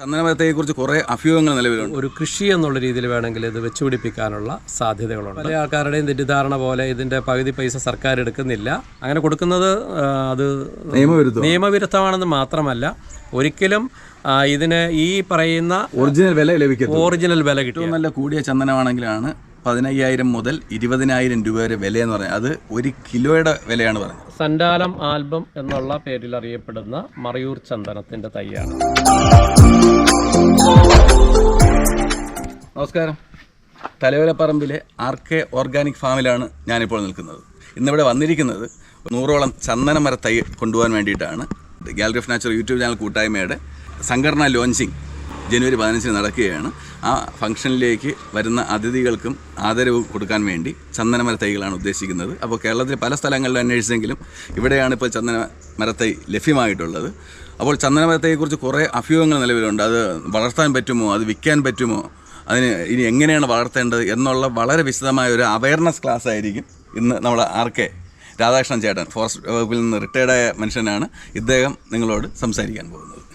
ചന്ദനമരത്തെക്കുറിച്ച് കുറേ അഭ്യൂഹങ്ങൾ നിലവിലുണ്ട്. ഒരു കൃഷി എന്നുള്ള രീതിയിൽ വേണമെങ്കിൽ ഇത് വെച്ചുപിടിപ്പിക്കാനുള്ള സാധ്യതകളുണ്ട്. പല ആൾക്കാരുടെയും തെറ്റിദ്ധാരണ പോലെ ഇതിന്റെ പകുതി പൈസ സർക്കാർ എടുക്കുന്നില്ല. അങ്ങനെ കൊടുക്കുന്നത് അത് നിയമവിരുദ്ധം നിയമവിരുദ്ധമാണെന്ന് മാത്രമല്ല ഒരിക്കലും ഇതിന് ഈ പറയുന്ന ഒറിജിനൽ വില ലഭിക്കും ഒറിജിനൽ വില കിട്ടും നല്ല കൂടിയ ചന്ദനമാണെങ്കിലാണ് പതിനയ്യായിരം മുതൽ ഇരുപതിനായിരം രൂപ വരെ വില എന്ന് പറഞ്ഞാൽ അത് ഒരു കിലോയുടെ വിലയാണ് പറഞ്ഞത്. സണ്ടാലം ആൽബം എന്നുള്ള പേരിൽ അറിയപ്പെടുന്ന മറയൂർ ചന്ദനത്തിന്റെ തൈയാണ്. നമസ്കാരം. തലയോലപ്പറമ്പിലെ ആർ കെ ഓർഗാനിക് ഫാമിലാണ് ഞാനിപ്പോൾ നിൽക്കുന്നത്. ഇന്നിവിടെ വന്നിരിക്കുന്നത് നൂറോളം ചന്ദന മര തൈ കൊണ്ടുപോകാൻ വേണ്ടിയിട്ടാണ്. Gallery of natural YouTube channel കൂട്ടായ്മയുടെ സംഘടന ലോഞ്ചിങ് ജനുവരി പതിനഞ്ചിന് നടക്കുകയാണ്. ആ ഫംഗ്ഷനിലേക്ക് വരുന്ന അതിഥികൾക്കും ആദരവ് കൊടുക്കാൻ വേണ്ടി ചന്ദനമര തൈകളാണ് ഉദ്ദേശിക്കുന്നത്. അപ്പോൾ കേരളത്തിലെ പല സ്ഥലങ്ങളിലും അന്വേഷിച്ചെങ്കിലും ഇവിടെയാണ് ഇപ്പോൾ ചന്ദന മരത്തൈ ലഭ്യമായിട്ടുള്ളത്. അപ്പോൾ ചന്ദനമരത്തെക്കുറിച്ച് കുറേ അഭ്യൂഹങ്ങൾ നിലവിലുണ്ട്. അത് വളർത്താൻ പറ്റുമോ? അത് വിൽക്കാൻ പറ്റുമോ? അതിന് ഇനി എങ്ങനെയാണ് വളർത്തേണ്ടത് എന്നുള്ള വളരെ വിശദമായ ഒരു അവയർനെസ് ക്ലാസ് ആയിരിക്കും ഇന്ന് നമ്മുടെ ആർ കെ രാധാകൃഷ്ണൻ ചേട്ടൻ. ഫോറസ്റ്റ് വകുപ്പിൽ നിന്ന് റിട്ടയർഡായ മനുഷ്യനാണ്. ഇദ്ദേഹം നിങ്ങളോട് സംസാരിക്കാൻ പോകുന്നത്.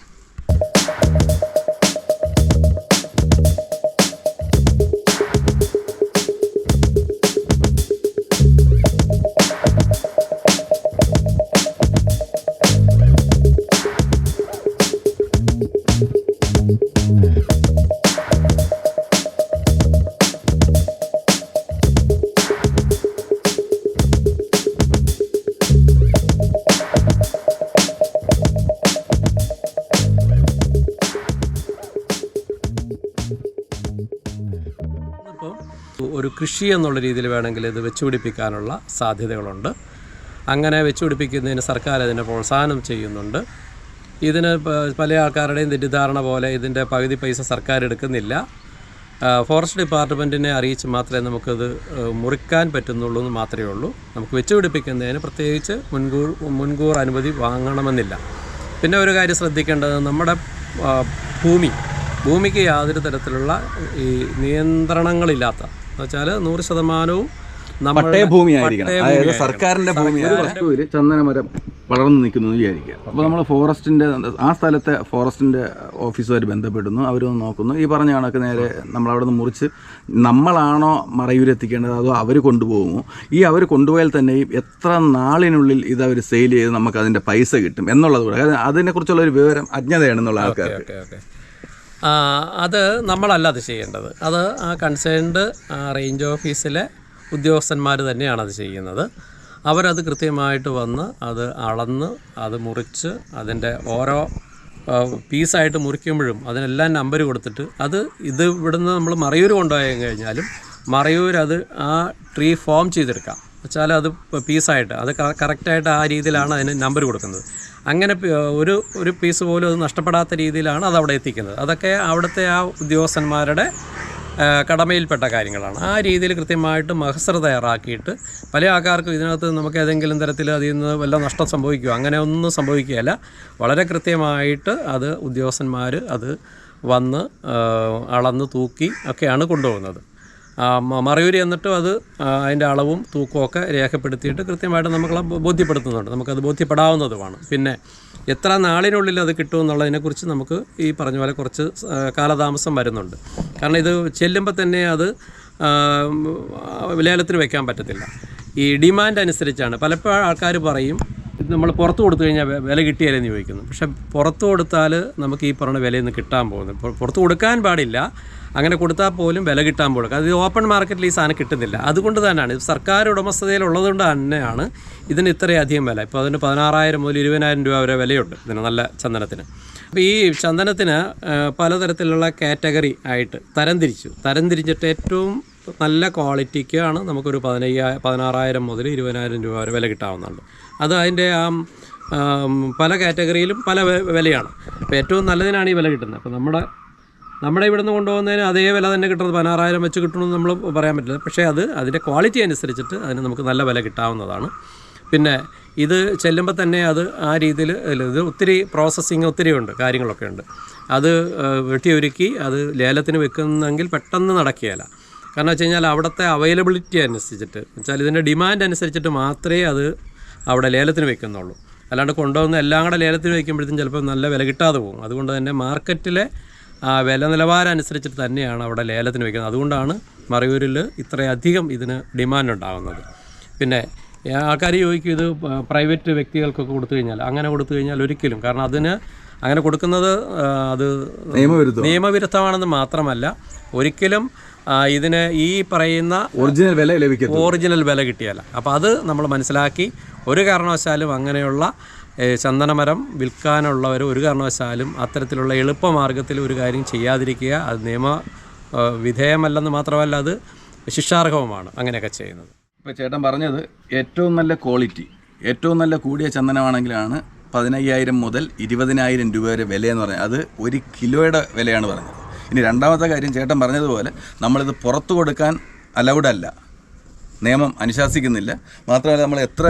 ഒരു കൃഷി എന്നുള്ള രീതിയിൽ വേണമെങ്കിൽ ഇത് വെച്ചുപിടിപ്പിക്കാനുള്ള സാധ്യതകളുണ്ട്. അങ്ങനെ വെച്ചുപിടിപ്പിക്കുന്നതിന് സർക്കാർ അതിനെ പ്രോത്സാഹനം ചെയ്യുന്നുണ്ട്. ഇതിന് പല ആൾക്കാരുടെയും തെറ്റിദ്ധാരണ പോലെ ഇതിന്റെ പകുതി പൈസ സർക്കാർ എടുക്കുന്നില്ല. ഫോറസ്റ്റ് ഡിപ്പാർട്ട്മെന്റിനെ അറിയിച്ച് മാത്രമേ നമുക്കത് മുറിക്കാൻ പറ്റുന്നുള്ളൂ എന്ന് മാത്രമേ ഉള്ളൂ. നമുക്ക് വെച്ചുപിടിപ്പിക്കുന്നതിന് പ്രത്യേകിച്ച് മുൻകൂർ മുൻകൂർ അനുമതി വാങ്ങണമെന്നില്ല. പിന്നെ ഒരു കാര്യം ശ്രദ്ധിക്കേണ്ടത് നമ്മുടെ ഭൂമി ഭൂമിക്ക് യാതൊരു തരത്തിലുള്ള ഈ നിയന്ത്രണങ്ങളില്ലാത്ത എന്നുവെച്ചാൽ നൂറ് ശതമാനവും അതായത് സർക്കാരിന്റെ ഭൂമി ഒരു വസ്തുവിൽ ചന്ദനമരം വളർന്നു നിൽക്കുന്നു എന്ന് വിചാരിക്കുക. അപ്പോൾ നമ്മൾ ഫോറസ്റ്റിന്റെ ആ സ്ഥലത്തെ ഫോറസ്റ്റിന്റെ ഓഫീസുമായിട്ട് ബന്ധപ്പെടുന്നു. അവരൊന്ന് നോക്കുന്നു. ഈ പറഞ്ഞ കണക്ക് നേരെ നമ്മൾ അവിടെ നിന്ന് മുറിച്ച് നമ്മളാണോ മറയൂരെത്തിക്കേണ്ടത് അതോ അവർ കൊണ്ടുപോകുമോ? ഈ അവർ കൊണ്ടുപോയാൽ തന്നെയും എത്ര നാളിനുള്ളിൽ ഇത് അവർ സെയിൽ ചെയ്ത് നമുക്ക് അതിന്റെ പൈസ കിട്ടും എന്നുള്ളത് കൂടെ. അതിനെക്കുറിച്ചുള്ള ഒരു വിവരം അജ്ഞതയാണെന്നുള്ള ആൾക്കാർക്ക്. Okay okay. ആ, അത് നമ്മളല്ല അത് ചെയ്യേണ്ടത്. അത് ആ കൺസേൺഡ് റേഞ്ച് ഓഫീസിലെ ഉദ്യോഗസ്ഥന്മാർ തന്നെയാണ് അത് ചെയ്യുന്നത്. അവരത് കൃത്യമായിട്ട് വന്ന് അത് അളന്ന് അത് മുറിച്ച് അതിന്റെ ഓരോ പീസായിട്ട് മുറിക്കുമ്പോഴും അതിനെല്ലാം നമ്പർ കൊടുത്തിട്ട് അത് ഇത് ഇവിടുന്ന് നമ്മൾ മറയൂർ കൊണ്ടുപോയി കഴിഞ്ഞാലും മറയൂർ അത് ആ ട്രീ ഫോം ചെയ്തെടുക്കാം. വെച്ചാൽ അത് പീസായിട്ട് അത് കറക്റ്റായിട്ട് ആ രീതിയിലാണ് അതിന് നമ്പർ കൊടുക്കുന്നത്. അങ്ങനെ ഒരു ഒരു പീസ് പോലും അത് നഷ്ടപ്പെടാത്ത രീതിയിലാണ് അത് അവിടെ എത്തിക്കുന്നത്. അതൊക്കെ അവിടുത്തെ ആ ഉദ്യോഗസ്ഥന്മാരുടെ കടമയിൽപ്പെട്ട കാര്യങ്ങളാണ്. ആ രീതിയിൽ കൃത്യമായിട്ട് മഹസ്ര തയ്യാറാക്കിയിട്ട് പല ആൾക്കാർക്കും ഇതിനകത്ത് നമുക്ക് ഏതെങ്കിലും തരത്തിൽ അതിൽ നിന്ന് വല്ല നഷ്ടം സംഭവിക്കുമോ അങ്ങനെ ഒന്നും സംഭവിക്കുകയല്ല. വളരെ കൃത്യമായിട്ട് അത് ഉദ്യോഗസ്ഥന്മാർ അത് വന്ന് അളന്ന് തൂക്കി ഒക്കെയാണ് കൊണ്ടുപോകുന്നത്. മറയൂരി എന്നിട്ടും അത് അതിന്റെ അളവും തൂക്കമൊക്കെ രേഖപ്പെടുത്തിയിട്ട് കൃത്യമായിട്ട് നമ്മളെ ബോധ്യപ്പെടുത്തുന്നുണ്ട്. നമുക്കത് ബോധ്യപ്പെടാവുന്നതുമാണ്. പിന്നെ എത്ര നാളിനുള്ളിൽ അത് കിട്ടും എന്നുള്ളതിനെക്കുറിച്ച് നമുക്ക് ഈ പറഞ്ഞ പോലെ കുറച്ച് കാലതാമസം വരുന്നുണ്ട്. കാരണം ഇത് ചെല്ലുമ്പോൾ തന്നെ അത് ലേലത്തിന് വെക്കാൻ പറ്റത്തില്ല. ഈ ഡിമാൻഡ് അനുസരിച്ചാണ്. പലപ്പോഴും ആൾക്കാർ പറയും ഇത് നമ്മൾ പുറത്ത് കൊടുത്തു കഴിഞ്ഞാൽ വില കിട്ടിയാലെന്ന് ചോദിക്കുന്നു. പക്ഷേ പുറത്ത് കൊടുത്താൽ നമുക്ക് ഈ പറഞ്ഞ വിലയിൽ കിട്ടാൻ പോകുന്നു പുറ- പുറത്ത് കൊടുക്കാൻ പാടില്ല. അങ്ങനെ കൊടുത്താൽ പോലും വില കിട്ടാൻ പോകും. അത് ഓപ്പൺ മാർക്കറ്റിൽ ഈ സാധനം കിട്ടുന്നില്ല. അതുകൊണ്ട് തന്നെയാണ് ഇത് സർക്കാർ ഉടമസ്ഥതയിലുള്ളതുകൊണ്ട് തന്നെയാണ് ഇതിന് ഇത്രയധികം വില. ഇപ്പോൾ അതിന് പതിനാറായിരം മുതൽ ഇരുപതിനായിരം രൂപ വരെ വിലയുണ്ട് ഇതിന് നല്ല ചന്ദനത്തിന്. അപ്പോൾ ഈ ചന്ദനത്തിന് പലതരത്തിലുള്ള കാറ്റഗറി ആയിട്ട് തരംതിരിച്ചു. തരംതിരിച്ചിട്ട് ഏറ്റവും നല്ല ക്വാളിറ്റിക്കാണ് നമുക്കൊരു പതിനയ്യായിരം പതിനാറായിരം മുതൽ ഇരുപതിനായിരം രൂപ വരെ വില കിട്ടാവുന്നുണ്ട് അത് അതിന്റെ ആ പല കാറ്റഗറിയിലും പല വിലയാണ്. അപ്പോൾ ഏറ്റവും നല്ലതിനാണ് ഈ വില കിട്ടുന്നത്. അപ്പോൾ നമ്മുടെ നമ്മുടെ ഇവിടുന്ന് കൊണ്ടുപോകുന്നതിന് അതേ വില തന്നെ കിട്ടുന്നത് പതിനാറായിരം വെച്ച് കിട്ടണമെന്ന് നമ്മൾ പറയാൻ പറ്റില്ല. പക്ഷേ അത് അതിന്റെ ക്വാളിറ്റി അനുസരിച്ചിട്ട് അതിന് നമുക്ക് നല്ല വില കിട്ടാവുന്നതാണ്. പിന്നെ ഇത് ചെല്ലുമ്പോൾ തന്നെ അത് ആ രീതിയിൽ ഇത് ഒത്തിരി പ്രോസസ്സിങ് ഒത്തിരി ഉണ്ട് കാര്യങ്ങളൊക്കെ ഉണ്ട്. അത് വെട്ടി വെട്ടിയൊരുക്കി അത് ലേലത്തിന് വെക്കുന്നെങ്കിൽ പെട്ടെന്ന് നടക്കുകയില്ല. കാരണം വെച്ച് കഴിഞ്ഞാൽ അവിടുത്തെ അവൈലബിലിറ്റി അനുസരിച്ചിട്ട് വെച്ചാൽ ഇതിന്റെ ഡിമാൻഡ് അനുസരിച്ചിട്ട് മാത്രമേ അത് അവിടെ ലേലത്തിന് വെക്കുന്നുള്ളൂ. അല്ലാണ്ട് കൊണ്ടുവന്ന് എല്ലാം കൂടെ ലേലത്തിന് വയ്ക്കുമ്പോഴത്തേക്കും ചിലപ്പോൾ നല്ല വില കിട്ടാതെ പോകും. അതുകൊണ്ട് തന്നെ മാർക്കറ്റിലെ ആ വില നിലവാരം അനുസരിച്ചിട്ട് തന്നെയാണ് അവിടെ ലേലത്തിന് വയ്ക്കുന്നത് അതുകൊണ്ടാണ് മറയൂരിൽ ഇത്രയധികം ഇതിന് ഡിമാൻഡ് ഉണ്ടാകുന്നത് പിന്നെ ആൾക്കാർ ചോദിക്കും ഇത് പ്രൈവറ്റ് വ്യക്തികൾക്കൊക്കെ കൊടുത്തു കഴിഞ്ഞാൽ അങ്ങനെ കൊടുത്തു കഴിഞ്ഞാൽ ഒരിക്കലും കാരണം അതിന് അങ്ങനെ കൊടുക്കുന്നത് അത് നിയമവിരുദ്ധം നിയമവിരുദ്ധമാണെന്ന് മാത്രമല്ല ഒരിക്കലും ഇതിന് ഈ പറയുന്ന ഒറിജിനൽ വില ലഭിക്കും ഒറിജിനൽ വില കിട്ടിയല്ല. അപ്പോൾ അത് നമ്മൾ മനസ്സിലാക്കി ഒരു കാരണവശാലും അങ്ങനെയുള്ള ചന്ദനമരം വിൽക്കാനുള്ളവർ ഒരു കാരണവശാലും അത്തരത്തിലുള്ള എളുപ്പമാർഗത്തിൽ ഒരു കാര്യം ചെയ്യാതിരിക്കുക അത് നിയമ വിധേയമല്ലെന്ന് മാത്രമല്ല അത് ശിക്ഷാർഹവുമാണ് അങ്ങനെയൊക്കെ ചെയ്യുന്നത്. ഇപ്പോൾ ചേട്ടൻ പറഞ്ഞത് ഏറ്റവും നല്ല ക്വാളിറ്റി ഏറ്റവും നല്ല കൂടിയ ചന്ദനമാണെങ്കിലാണ് പതിനയ്യായിരം മുതൽ ഇരുപതിനായിരം രൂപ വരെ വിലയെന്ന് പറയുന്നത് അത് ഒരു കിലോയുടെ വിലയാണ് പറഞ്ഞത്. ഇനി രണ്ടാമത്തെ കാര്യം ചേട്ടൻ പറഞ്ഞതുപോലെ നമ്മളിത് പുറത്തു കൊടുക്കാൻ അലൗഡ് അല്ല. നിയമം അനുശാസിക്കുന്നില്ല. മാത്രമല്ല നമ്മൾ എത്ര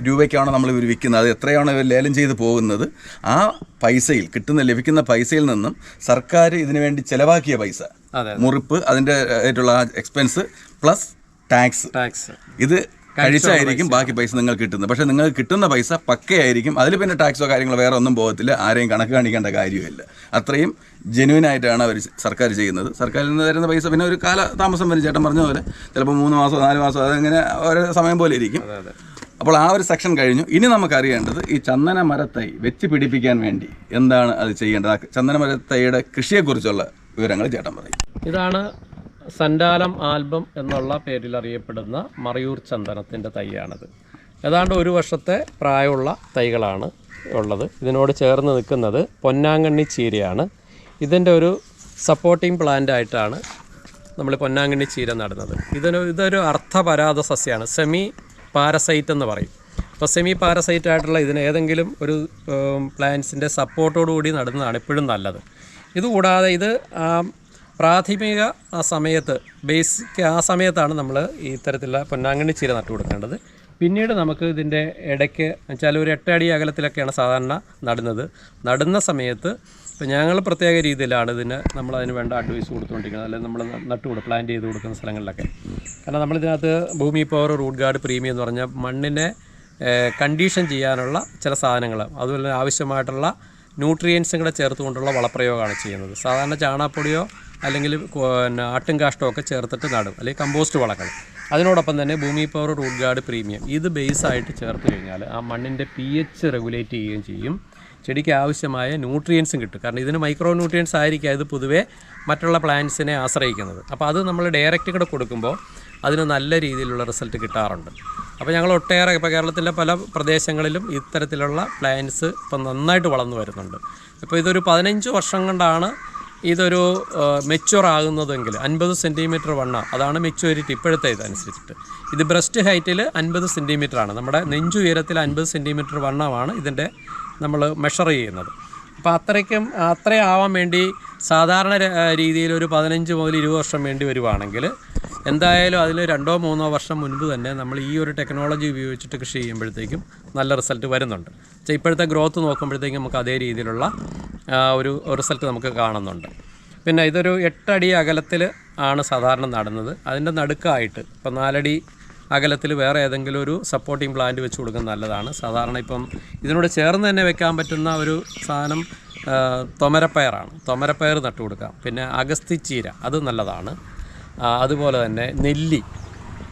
രൂപയ്ക്കാണോ നമ്മൾ ഇവർ വിൽക്കുന്നത് അത് എത്രയാണോ ഇവർ ലേലം ചെയ്ത് പോകുന്നത് ആ പൈസയിൽ കിട്ടുന്ന ലഭിക്കുന്ന പൈസയിൽ നിന്നും സർക്കാർ ഇതിനു വേണ്ടി ചിലവാക്കിയ പൈസ. മുറിപ്പ് അതിന്റെ ആയിട്ടുള്ള എക്സ്പെൻസ് പ്ലസ് ടാക്സ് ടാക്സ് ഇത് കഴിച്ചായിരിക്കും ബാക്കി പൈസ നിങ്ങൾ കിട്ടുന്നത്. പക്ഷേ നിങ്ങൾക്ക് കിട്ടുന്ന പൈസ പക്കയായിരിക്കും. അതിൽ പിന്നെ ടാക്സോ കാര്യങ്ങളോ വേറെ ഒന്നും പോകത്തില്ല. ആരെയും കണക്ക് കാണിക്കേണ്ട കാര്യമില്ല അത്രയും ജെന്യൂൻ ആയിട്ടാണ് അവർ സർക്കാർ ചെയ്യുന്നത്. സർക്കാരിൽ നിന്ന് തരുന്ന പൈസ പിന്നെ ഒരു കാല താമസം വരും. ചേട്ടൻ പറഞ്ഞ പോലെ ചിലപ്പോൾ മൂന്ന് മാസം നാല് മാസം അതങ്ങനെ ഓരോ സമയം പോലെ ഇരിക്കും. അപ്പോൾ ആ ഒരു സെക്ഷൻ കഴിഞ്ഞു. ഇനി നമുക്കറിയേണ്ടത് ഈ ചന്ദന മരത്തൈ വെച്ച് പിടിപ്പിക്കാൻ വേണ്ടി എന്താണ് അത് ചെയ്യേണ്ടത്? ആ ചന്ദന മരത്തൈയുടെ കൃഷിയെക്കുറിച്ചുള്ള വിവരങ്ങൾ ചേട്ടൻ പറയും. ഇതാണ് സൻഡാലം ആൽബം എന്നുള്ള പേരിൽ അറിയപ്പെടുന്ന മറയൂർ ചന്ദനത്തിന്റെ തൈയാണിത്. ഏതാണ്ട് ഒരു വർഷത്തെ പ്രായമുള്ള തൈകളാണ് ഉള്ളത്. ഇതിനോട് ചേർന്ന് നിൽക്കുന്നത് പൊന്നാങ്കണ്ണി ചീരയാണ്. ഇതിന്റെ ഒരു സപ്പോർട്ടിംഗ് പ്ലാന്റ് ആയിട്ടാണ് നമ്മൾ പൊന്നാങ്കണ്ണി ചീര നടുന്നത്. ഇതിന് ഇതൊരു അർത്ഥപരാത സസ്യമാണ് സെമി പാരസൈറ്റ് എന്ന് പറയും. അപ്പോൾ സെമി പാരസൈറ്റ് ആയിട്ടുള്ള ഇതിന് ഏതെങ്കിലും ഒരു പ്ലാന്റ്സിന്റെ സപ്പോർട്ടോടുകൂടി നടുന്നതാണ് എപ്പോഴും നല്ലത്. ഇതുകൂടാതെ ഇത് പ്രാഥമിക ആ സമയത്ത് ബേസിക് ആ സമയത്താണ് നമ്മൾ ഈ തരത്തിലുള്ള പൊന്നാങ്കണ്ണി ചീര നട്ടു കൊടുക്കേണ്ടത്. പിന്നീട് നമുക്ക് ഇതിന്റെ ഇടയ്ക്ക് വെച്ചാൽ ഒരു എട്ടടി അകലത്തിലൊക്കെയാണ് സാധാരണ നടുന്നത്. നടുന്ന സമയത്ത് ഇപ്പം ഞങ്ങൾ പ്രത്യേക രീതിയിലാണ് ഇതിന് നമ്മൾ അതിന് വേണ്ട അഡ്വൈസ് കൊടുത്തുകൊണ്ടിരിക്കുന്നത് അല്ലെങ്കിൽ നമ്മൾ നട്ടു കൊടുക്കും പ്ലാൻ ചെയ്ത് കൊടുക്കുന്ന സ്ഥലങ്ങളിലൊക്കെ. കാരണം നമ്മളിതിനകത്ത് ഭൂമി പവർ റൂട്ട് ഗാർഡ് പ്രീമിയം എന്ന് പറഞ്ഞാൽ മണ്ണിനെ കണ്ടീഷൻ ചെയ്യാനുള്ള ചില സാധനങ്ങൾ അതുപോലെ ആവശ്യമായിട്ടുള്ള ന്യൂട്രിയൻസും കൂടെ ചേർത്തുകൊണ്ടുള്ള വളപ്രയോഗമാണ് ചെയ്യുന്നത്. സാധാരണ ചാണകപ്പൊടിയോ അല്ലെങ്കിൽ പിന്നെ ആട്ടും കാഷ്ടമൊക്കെ ചേർത്തിട്ട് നടും അല്ലെങ്കിൽ കമ്പോസ്റ്റ് വളകൾ. അതിനോടൊപ്പം തന്നെ ഭൂമി പവർ റൂട്ട് ഗാർഡ് പ്രീമിയം ഇത് ബേസായിട്ട് ചേർത്ത് കഴിഞ്ഞാൽ ആ മണ്ണിന്റെ പി എച്ച് റെഗുലേറ്റ് ചെയ്യുകയും ചെയ്യും. ചെടിക്ക് ആവശ്യമായ ന്യൂട്രിയൻസും കിട്ടും. കാരണം ഇതിന് മൈക്രോ ന്യൂട്രിയൻസ് ആയിരിക്കും ഇത് പൊതുവേ മറ്റുള്ള പ്ലാന്റ്സിനെ ആശ്രയിക്കുന്നത്. അപ്പോൾ അത് നമ്മൾ ഡയറക്റ്റ് കൂടെ കൊടുക്കുമ്പോൾ അതിന് നല്ല രീതിയിലുള്ള റിസൾട്ട് കിട്ടാറുണ്ട്. അപ്പോൾ ഞങ്ങൾ ഒട്ടേറെ ഇപ്പോൾ കേരളത്തിലെ പല പ്രദേശങ്ങളിലും ഇത്തരത്തിലുള്ള പ്ലാന്റ്സ് ഇപ്പം നന്നായിട്ട് വളർന്നു വരുന്നുണ്ട്. ഇപ്പോൾ ഇതൊരു പതിനഞ്ച് വർഷം കൊണ്ടാണ് ഇതൊരു മെച്ചുവർ ആകുന്നതെങ്കിൽ അൻപത് സെന്റിമീറ്റർ വണ്ണ അതാണ് മെച്യൂരിറ്റി ഇപ്പോഴത്തെ ഇതനുസരിച്ചിട്ട് ഇത് ബ്രസ്റ്റ് ഹൈറ്റിൽ അൻപത് സെന്റിമീറ്റർ ആണ്. നമ്മുടെ നെഞ്ചു ഉയരത്തിൽ അൻപത് സെന്റിമീറ്റർ വണ്ണമാണ് ഇതിന്റെ നമ്മൾ മെഷർ ചെയ്യുന്നത്. അപ്പോൾ അത്രയ്ക്കും അത്രയാവാൻ വേണ്ടി സാധാരണ രീതിയിൽ ഒരു പതിനഞ്ച് മുതൽ ഇരുപത് വർഷം വേണ്ടി വരുവാണെങ്കിൽ എന്തായാലും അതിൽ രണ്ടോ മൂന്നോ വർഷം മുൻപ് തന്നെ നമ്മൾ ഈ ഒരു ടെക്നോളജി ഉപയോഗിച്ചിട്ട് കൃഷി ചെയ്യുമ്പോഴത്തേക്കും നല്ല റിസൾട്ട് വരുന്നുണ്ട്. പക്ഷേ ഇപ്പോഴത്തെ ഗ്രോത്ത് നോക്കുമ്പോഴത്തേക്കും നമുക്ക് അതേ രീതിയിലുള്ള ഒരു റിസൾട്ട് നമുക്ക് കാണുന്നുണ്ട്. പിന്നെ ഇതൊരു എട്ടടി അകലത്തിൽ ആണ് സാധാരണ നടുന്നത്. അതിന്റെ നടുക്കായിട്ട് ഇപ്പം നാലടി അകലത്തിൽ വേറെ ഏതെങ്കിലും ഒരു സപ്പോർട്ടിംഗ് പ്ലാന്റ് വെച്ച് കൊടുക്കുന്നത് നല്ലതാണ്. സാധാരണ ഇപ്പം ഇതിനോട് ചേർന്ന് തന്നെ വെക്കാൻ പറ്റുന്ന ഒരു സാധനം തൊമരപ്പയറാണ്. തൊമരപ്പയർ നട്ടു കൊടുക്കാം പിന്നെ ചീര അത് നല്ലതാണ്. അതുപോലെ തന്നെ നെല്ലി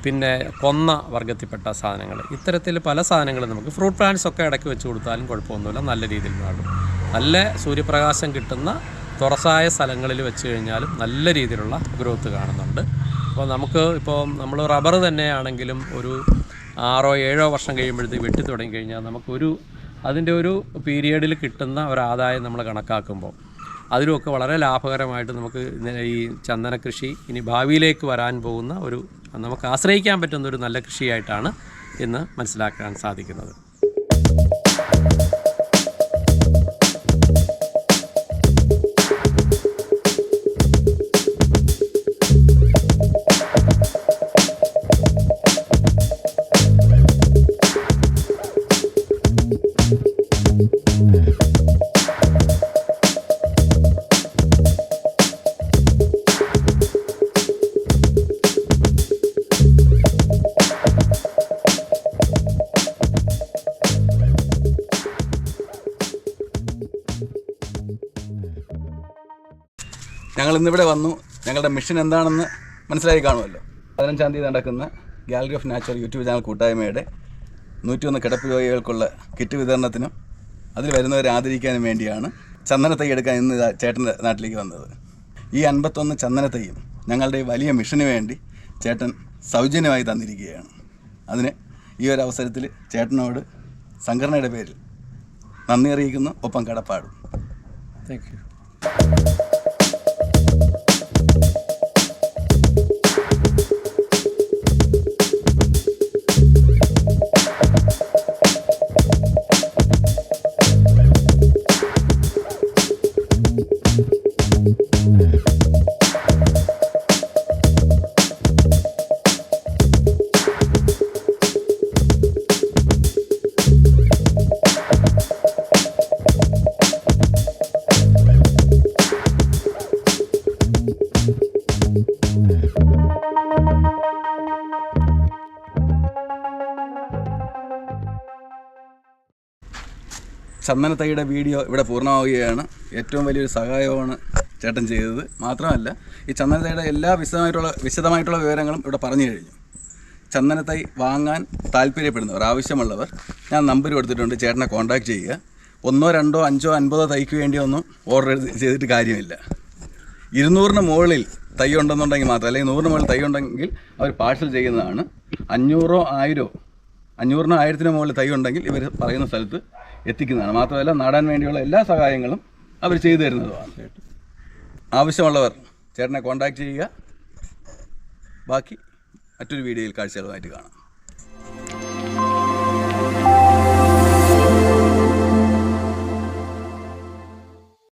പിന്നെ കൊന്ന വർഗത്തിൽപ്പെട്ട സാധനങ്ങൾ. ഇത്തരത്തിൽ പല സാധനങ്ങളും നമുക്ക് ഫ്രൂട്ട് പ്ലാന്റ്സ് ഒക്കെ ഇടയ്ക്ക് വെച്ച് കൊടുത്താലും കുഴപ്പമൊന്നുമില്ല. നല്ല രീതിയിൽ നടും നല്ല സൂര്യപ്രകാശം കിട്ടുന്ന തുറസായ സ്ഥലങ്ങളിൽ വെച്ച് കഴിഞ്ഞാലും നല്ല രീതിയിലുള്ള ഗ്രോത്ത് കാണുന്നുണ്ട്. അപ്പോൾ നമുക്ക് ഇപ്പോൾ നമ്മൾ റബ്ബർ തന്നെയാണെങ്കിലും ഒരു ആറോ ഏഴോ വർഷം കഴിയുമ്പോഴത്തേക്ക് വെട്ടി തുടങ്ങി കഴിഞ്ഞാൽ നമുക്കൊരു അതിന്റെ ഒരു പീരിയഡിൽ കിട്ടുന്ന ഒരു ആദായം നമ്മൾ കണക്കാക്കുമ്പോൾ അതിലുമൊക്കെ വളരെ ലാഭകരമായിട്ട് നമുക്ക് ഈ ചന്ദന കൃഷി ഇനി ഭാവിയിലേക്ക് വരാൻ പോകുന്ന ഒരു നമുക്ക് ആശ്രയിക്കാൻ പറ്റുന്ന ഒരു നല്ല കൃഷിയായിട്ടാണ് ഇന്ന് മനസ്സിലാക്കാൻ സാധിക്കുന്നത്. ഇന്നിവിടെ വന്നു. ഞങ്ങളുടെ മിഷൻ എന്താണെന്ന് മനസ്സിലായി കാണുമല്ലോ. പതിനഞ്ചാം തീയതി നടക്കുന്ന gallery of natural YouTube channel കൂട്ടായ്മയുടെ നൂറ്റിയൊന്ന് കിടപ്പ് രോഗികൾക്കുള്ള കിറ്റ് വിതരണത്തിനും അതിൽ വരുന്നവരെ ആദരിക്കാനും വേണ്ടിയാണ് ചന്ദനത്തൈ എടുക്കാൻ ഇന്ന് ചേട്ടന്റെ നാട്ടിലേക്ക് വന്നത്. ഈ അൻപത്തൊന്ന് ചന്ദനത്തൈയും ഞങ്ങളുടെ ഈ വലിയ മിഷന് വേണ്ടി ചേട്ടൻ സൗജന്യമായി തന്നിരിക്കുകയാണ്. അതിന് ഈ ഒരു അവസരത്തിൽ ചേട്ടനോട് സംഘടനയുടെ പേരിൽ നന്ദി അറിയിക്കുന്നു. ഒപ്പം കടപ്പാടും. താങ്ക് യു ചന്ദനത്തൈയുടെ വീഡിയോ ഇവിടെ പൂർണമാവുകയാണ്. ഏറ്റവും വലിയൊരു സഹായമാണ് ചേട്ടൻ ചെയ്തത്. മാത്രമല്ല ഈ ചന്ദന തൈയുടെ എല്ലാ വിശദമായിട്ടുള്ള വിശദമായിട്ടുള്ള വിവരങ്ങളും ഇവിടെ പറഞ്ഞു കഴിഞ്ഞു. ചന്ദന തൈ വാങ്ങാൻ താല്പര്യപ്പെടുന്നവർ ആവശ്യമുള്ളവർ ഞാൻ നമ്പർ കൊടുത്തിട്ടുണ്ട് ചേട്ടനെ കോൺടാക്ട് ചെയ്യുക. ഒന്നോ രണ്ടോ അഞ്ചോ അൻപതോ തൈക്ക് വേണ്ടിയൊന്നും ഓർഡർ ചെയ്തിട്ട് കാര്യമില്ല. ഇരുന്നൂറിന് മുകളിൽ തൈ ഉണ്ടെന്നുണ്ടെങ്കിൽ മാത്രം അല്ലെങ്കിൽ നൂറിന് മുകളിൽ തൈ ഉണ്ടെങ്കിൽ അവർ പാഴ്സൽ ചെയ്യുന്നതാണ്. അഞ്ഞൂറോ ആയിരോ അഞ്ഞൂറിനോ ആയിരത്തിനോ മുകളിൽ തൈ ഉണ്ടെങ്കിൽ ഇവർ പറയുന്ന സ്ഥലത്ത് എത്തിക്കുന്നതാണ്. മാത്രമല്ല നാടാൻ വേണ്ടിയുള്ള എല്ലാ സഹായങ്ങളും അവർ ചെയ്തു തരുന്നതുമാണ്. ആവശ്യമുള്ളവർ ചേട്ടനെ കോൺടാക്ട് ചെയ്യുക. ബാക്കി മറ്റൊരു വീഡിയോയിൽ കാഴ്ചകളുമായിട്ട് കാണാം.